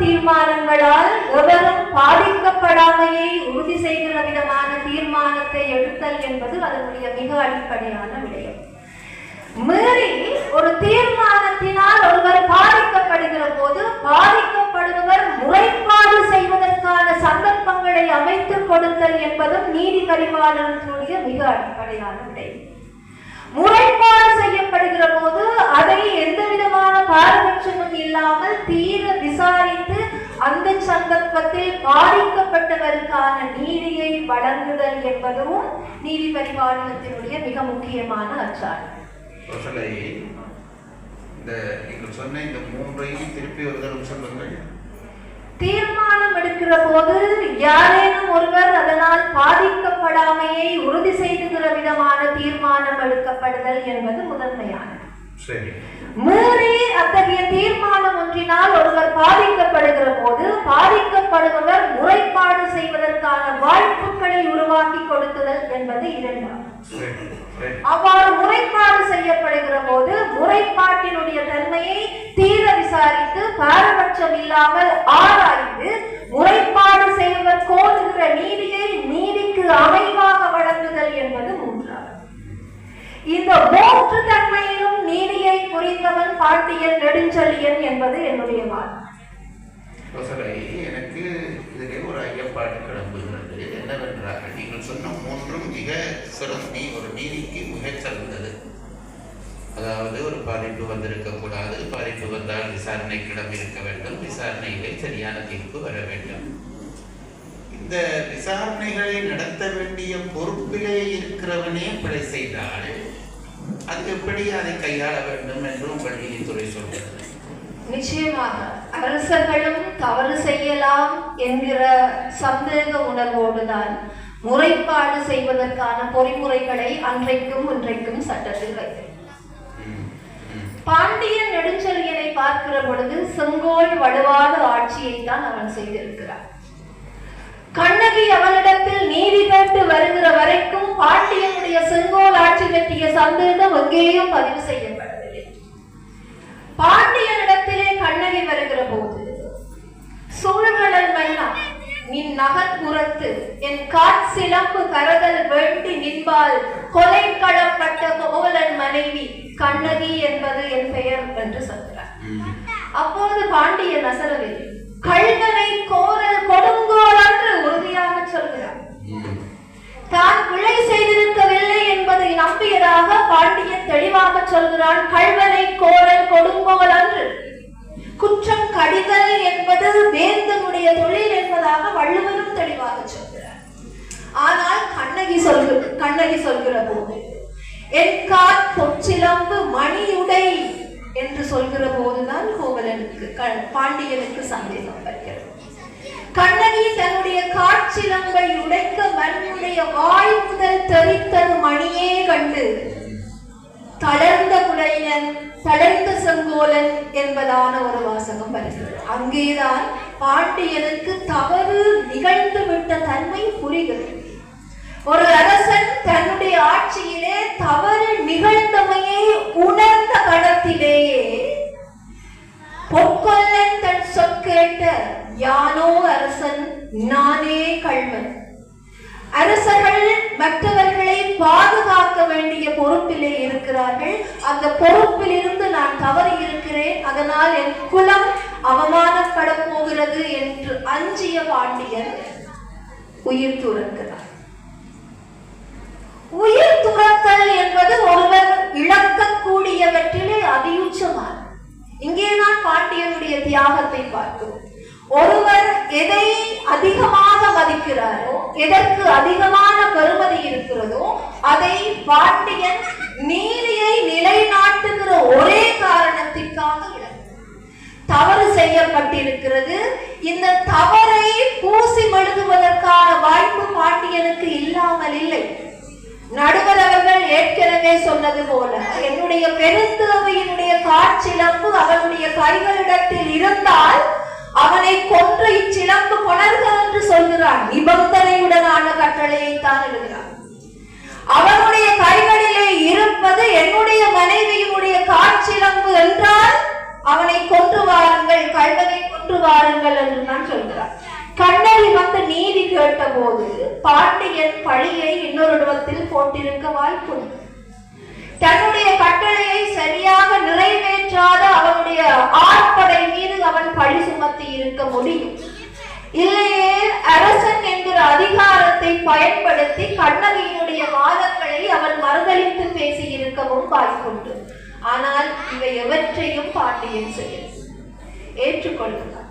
தீர்மானங்களால் எவரும் பாதிக்கப்படாமையை உறுதி செய்கிற விதமான தீர்மானத்தை எடுத்தல் என்பது அதனுடைய மிக அடிப்படையான விடயம். மீறி ஒரு தீர்மானத்தினால் ஒருவர் பாதிக்கப்படுகிற போது பாதிக்கப்படுபவர் முறைப்பாடு செய்வதற்கான சந்தர்ப்பங்களை அமைத்துக் கொடுத்தல் என்பதும் நீதி பரிபாலனத்தினுடைய மிக அடிப்படையான விடயம். முறைப்பாடு செய்யப்படுகிற போது அதை எந்த விதமான பாரபட்சமும் இல்லாமல் தீர விசாரித்து அந்த சந்தர்ப்பத்தில் பாதிக்கப்பட்டவருக்கான நீதியை வழங்குதல் என்பதும் நீதி பரிபாலனத்தினுடைய மிக முக்கியமான அச்சாரம். ரோசலை இந்த நீங்கள் சொன்ன இந்த மூன்றையும் திருப்பி ஒரு தடவை சொல்லுங்கள். தீர்மானம் எடுக்கிற போது யாரேனும் ஒருவர் அதனால் பாதிக்கப்படாமையை உறுதி செய்துகிற விதமான தீர்மானம் எடுக்கப்படுதல் என்பது முதன்மையானது. மீறி அத்தகைய தீர்மானம் ஒன்றினால் ஒருவர் பாதிக்கப்படுகிற போது பாதிக்கப்படுபவர் முறைப்பாடு செய்வதற்கான வாய்ப்புகளை உருவாக்கி கொடுக்குதல் என்பது இரண்டாம். அவ்வாறு முறைப்பாடு செய்யப்படுகிற போது முறைப்பாட்டினுடைய தன்மையை தீர விசாரித்து பாரபட்சம் இல்லாமல் ஆராய்ந்து முறைப்பாடு செய்வர் கோருகிற நீதியை நீதிக்கு அமைவாக வழங்குதல் என்பது இந்த மூன்று தன்மையிலும் நீதியை புரிந்தவன் பாட்டியல் நெடுஞ்செழியன் என்பது என்னுடைய வாதம் எனக்கு இதிலே ஒரு ஐயப்பாடு கிளம்புகிறது. என்னவென்றால் நீங்கள் சொன்ன மூன்றும் மிக சிறந்த ஒரு நீதிக்கு மிகச் சிறந்தது அதாவது ஒரு பாதிப்பு வந்திருக்கக்கூடாது. பாதிப்பு வந்தால் விசாரணைக்கிடம் இருக்க வேண்டும். விசாரணையிலே சரியான தீர்ப்பு வர வேண்டும். இந்த விசாரணைகளை நடத்த வேண்டிய பொறுப்பிலே இருக்கிறவனே பிழை செய்தால் அது எப்படி அதை கையாள வேண்டும் என்று உங்கள் நீதித்துறை சொல்கிறது. நிச்சயமாக அரசர்களும் தவறு செய்யலாம் என்கிற சந்தேக உணர்வோடுதான் முறைப்பாடு செய்வதற்கான பொறிமுறைகளை அன்றைக்கும் இன்றைக்கும் சட்டத்தில் வைத்திருக்கிறார் ம், நெடுஞ்செழியனை பார்க்கிற பொழுது செங்கோல் வலுவாத ஆட்சியை தான் அவன் செய்திருக்கிறான். கண்ணகி அவனிடத்தில் நீதி கேட்டு வருகிற வரைக்கும் பாண்டியன் பாண்டியனுடைய செங்கோல் ஆட்சி பற்றிய சந்தேகம் எங்கேயும் பதிவு செய்யப்படவில்லை பாண்டியனிடத்திலே கண்ணகி வருகிற போது சூழ்கடல் மன்னா நின் நகர்புறத்து என் காட்சிலம்பு கரதல் வேண்டி நின்பால் கொலை களப்பட்ட கோவலன் மனைவி கண்ணகி என்பது என் பெயர் என்று சொல்கிறார். அப்போது பாண்டியன் அசரவில்லை கள்வனை கோரல் கொடுங்கோல் என்று உறுதியாக சொல்கிறார் ம். தான் பிழை செய்திருக்கவில்லை கூறியதாக பாண்டியன் தெளிவாக சொல்கிறான் கல்வனை கோரல் கொடுங்கோல் அன்று. குற்றம் கடிதல் என்பது வேந்தனுடைய தொழில் என்பதாக வள்ளுவரும் தெளிவாக சொல்கிறார். ஆனால் கண்ணகி சொல்கிற கண்ணகி சொல்கிற போது என் கால் பொச்சிலம்பு மணியுடை என்று சொல்கிற போதுதான் கோவலனுக்கு பாண்டியனுக்கு சந்தேகம் வருகிறது. கண்ணகி தன்னுடைய காட்சிலம்பை உடைக்க மண்ணுடைய வாய் முதல் தெரித்தது மணியே கண்டு. தளர்ந்த குடையன் தளர்ந்த செங்கோலன் என்பதான ஒரு வாசகம் வருகிறது. அங்கேதான் பாண்டியனுக்கு தவறு நிகழ்ந்து விட்ட தன்மை புரிகிறது. ஒரு அரசன் தன்னுடைய ஆட்சியிலே தவறு நிகழ்ந்தமையை உணர்ந்த கணத்திலேயே பொற்கொல்லன் தன் சொற்கேட்ட யானோ அரசன் நானே கள்வன் அரசர்கள் மற்றவர்களை பாதுகாக்க வேண்டிய பொறுப்பிலே இருக்கிறார்கள். அந்த பொறுப்பில் இருந்து நான் தவறி இருக்கிறேன். அதனால் என் குலம் அவமானப்பட போகிறது என்று அஞ்சிய பாண்டியன் உயிர் துறக்கிறார் உயிர் துறத்தல் என்பது ஒருவர் இழக்கக்கூடியவற்றிலே இங்கே தான் பாண்டியனுடைய தியாகத்தை பார்க்கிறோம். ஒருவர் எதை அதிகமாக மதிக்கிறாரோ எதற்கு அதிகமான பெருமதி இருக்கிறதோ அதை பாண்டியன் நீதியை நிலைநாட்டுகிற ஒரே காரணத்திற்காக தவறு செய்யப்பட்டிருக்கிறது. இந்த தவறை பூசி மெழுகுவதற்கான வாய்ப்பு பாண்டியனுக்கு இல்லாமல் இல்லை. நடுவர் அவர்கள் ஏற்கனவே சொன்னது போல என்னுடைய பெருந்தேவையினுடைய காட்சிலம்பு அவனுடைய கைகளிடத்தில் இருந்தால் அவனை கொன்று இச்சிலம்பு கொணர்க என்று சொல்கிறான். நிபந்தனையுடனான கட்டளையை தான் எழுதுகிறான். அவனுடைய கைகளிலே இருப்பது என்னுடைய மனைவியினுடைய காட்சிலம்பு என்றால் அவனை கொன்று வாருங்கள் கைதனை கொன்று வாருங்கள் என்று நான் சொல்கிறான். கண்ணகி வந்து நீதி கேட்ட போது பாண்டியன் பழியை இன்னொருடத்தில் போட்டிருக்க வாய்ப்புண்டு தன்னுடைய கட்டளையை சரியாக நிறைவேற்றாத அவனுடைய ஆட்படை அவன் பழி சுமத்தி இருக்க முடியும். இல்லையே அரசன் என்கிற அதிகாரத்தை பயன்படுத்தி கண்ணகியினுடைய வாதங்களை அவன் மறுதளித்து பேசி இருக்கவும் வாய்ப்புண்டு. ஆனால் இவை எவற்றையும் பாண்டியன் செய்ய ஏற்றுக்கொள்கிறான்.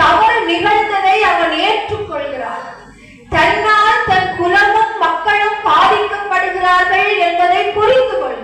தவறு நிகழ்ந்ததை அவன் ஏற்றுக்கொள்கிறான். தன்னால் தன் குலமும் மக்களும் பாதிக்கப்படுகிறார்கள் என்பதை புரிந்து கொள்கிறான்